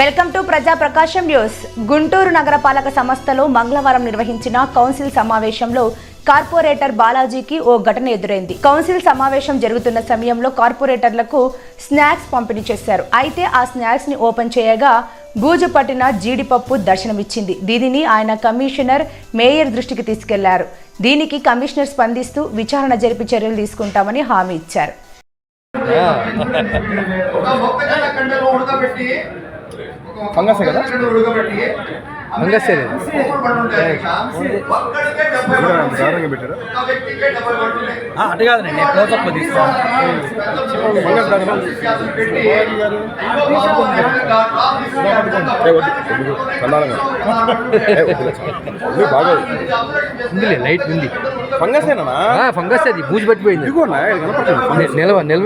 Welcome to ప్రజా ప్రకాశం news. Guntur నగరపాలక సంస్థలో మంగళవారం నిర్వహించిన కౌన్సిల్ సమావేశంలో కార్పొరేటర్ బాలాజీకి ఓ ఘటన ఎదురైంది. కౌన్సిల్ సమావేశం జరుగుతున్న సమయంలో కార్పొరేటర్లకు స్నాక్స్ పంపిణీ చేశారు. అయితే ఆ స్నాక్స్ని ఓపెన్ చేయగా బూజు పట్టిన జీడిపప్పు దర్శనమిచ్చింది. దీనిని ఆయన కమిషనర్ మేయర్ దృష్టికి తీసుకెళ్ళారు. దీనికి కమిషనర్ స్పందిస్తూ విచారణ జరిపి చర్యలు తీసుకుంటామని హామీ ఇచ్చారు. ఫంగస్ కదా? ఫంగస్. అటు కాదు నేను క్లోజప్ వద్దు, బాగా ఉందిలే లైట్ ఉంది. ఫంగస్ ఏనా ఫంగస్ అది బూజు పట్టిపోయింది. నిల్వ నిల్వ